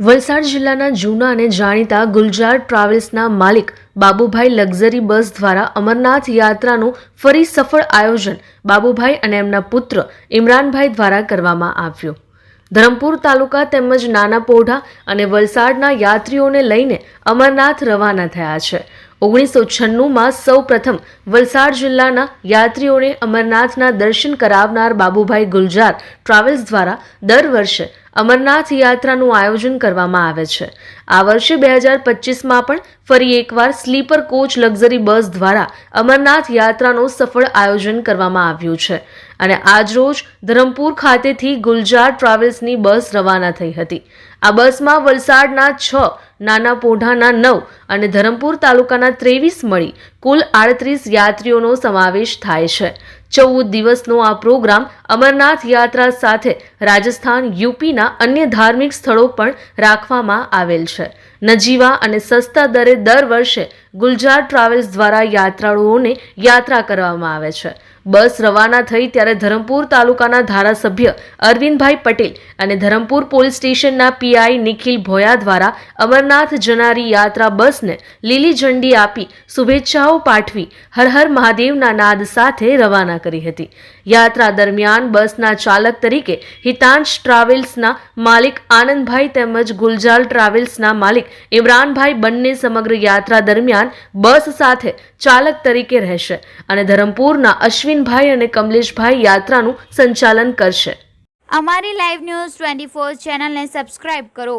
વલસાડ જિલ્લાના જૂના અને જાણીતા ગુલજાર ટ્રાવેલ્સના માલિક બાબુભાઈ લક્ઝરી બસ દ્વારા અમરનાથ યાત્રાનું ફરી સફળ આયોજન બાબુભાઈ અને એમના પુત્ર ઇમરાનભાઈ દ્વારા કરવામાં આવ્યું. ધરમપુર તાલુકા તેમજ નાના પોઢા અને વલસાડના યાત્રીઓને લઈને અમરનાથ રવાના થયા છે. ઓગણીસો છન્નુંમાં સૌ પ્રથમ વલસાડ જિલ્લાના યાત્રીઓને અમરનાથના દર્શન કરાવનાર બાબુભાઈ ગુલજાર ટ્રાવેલ્સ દ્વારા દર વર્ષે અમરનાથ યાત્રાનું આયોજન કરવામાં આવે છે. આ વર્ષે બે હજાર પચીસમાં પણ ફરી એકવાર સ્લીપર કોચ લક્ઝરી બસ દ્વારા અમરનાથ યાત્રાનું સફળ આયોજન કરવામાં આવ્યું છે અને આજરોજ ધરમપુર ખાતેથી ગુલજાર ટ્રાવેલ્સની બસ રવાના થઈ હતી. આ બસમાં વલસાડના છ, નાના પોઢાના નવ અને ધરમપુર તાલુકાના ત્રેવીસ મળી કુલ આડત્રીસ યાત્રીઓનો સમાવેશ થાય છે. ચૌદ દિવસનો આ પ્રોગ્રામ અમરનાથ યાત્રા સાથે રાજસ્થાન, યુપીના અન્ય ધાર્મિક સ્થળો પણ રાખવામાં આવેલ છે. નજીવા અને સસ્તા દરે દર વર્ષે ગુલજાર ટ્રાવેલ્સ દ્વારા યાત્રાળુઓને યાત્રા કરવામાં આવે છે. બસ રવાના થઈ ત્યારે ધરમપુર તાલુકાના ધારાસભ્ય અરવિંદભાઈ પટેલ અને ધરમપુર પોલીસ સ્ટેશનના પીઆઈ નિખિલ ભોયા દ્વારા અમરનાથ જનારી યાત્રા બસને લીલી ઝંડી આપી શુભેચ્છાઓ પાઠવી હર મહાદેવના નાદ સાથે રવાના કરી હતી. યાત્રા દરમિયાન બસના ચાલક તરીકે હિતાંશ ટ્રાવેલ્સના માલિક આનંદભાઈ તેમજ ગુલજાલ ટ્રાવેલ્સના માલિક ઇમરાનભાઈ બંને સમગ્ર યાત્રા દરમિયાન બસ સાથે ચાલક તરીકે રહેશે અને ધરમપુરના અશ્વિનભાઈ અને કમલેશભાઈ યાત્રાનું સંચાલન કરશે. અમારી લાઈવ ન્યૂઝ ટ્વેન્ટી ફોર ચેનલને સબસ્ક્રાઇબ કરો.